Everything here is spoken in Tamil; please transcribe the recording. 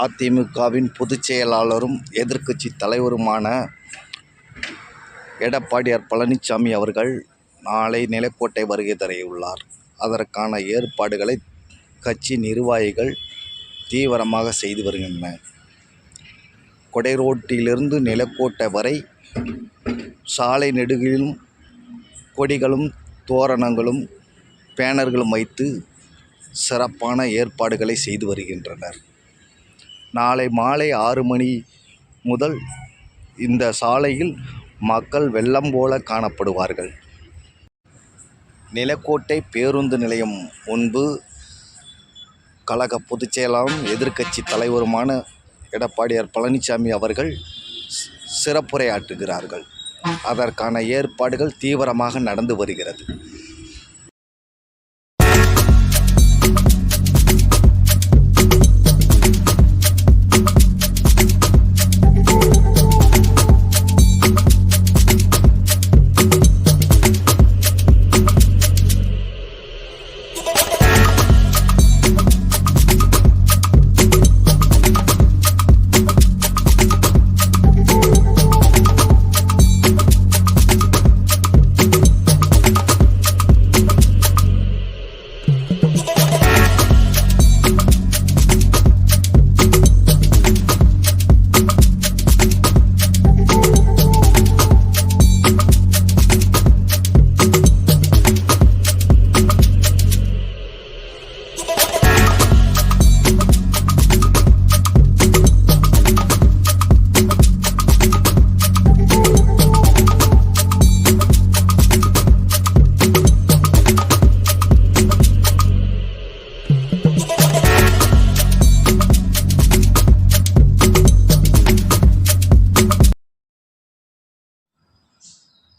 அதிமுகவின் பொதுச் செயலாளரும் எதிர்க்கட்சி தலைவருமான எடப்பாடியார் பழனிசாமி அவர்கள் நாளை நிலக்கோட்டை வருகை தரையுள்ளார் அதற்கான ஏற்பாடுகளை கட்சி நிர்வாகிகள் தீவிரமாக செய்து வருகின்றன கொடை ரோட்டிலிருந்து நிலக்கோட்டை வரை சாலை நெடுகிலும் கொடிகளும் தோரணங்களும் பேனர்களும் வைத்து சிறப்பான ஏற்பாடுகளை செய்து வருகின்றனர். நாளை மாலை ஆறு மணி முதல் இந்த சாலையில் மக்கள் வெள்ளம் போல காணப்படுவார்கள். நிலக்கோட்டை பேருந்து நிலையம் முன்பு கழக பொதுச் செயலாளரும் எதிர்க்கட்சி தலைவருமான எடப்பாடியார் பழனிசாமி அவர்கள் சிறப்புரையாற்றுகிறார்கள். அதற்கான ஏற்பாடுகள் தீவிரமாக நடந்து வருகிறது.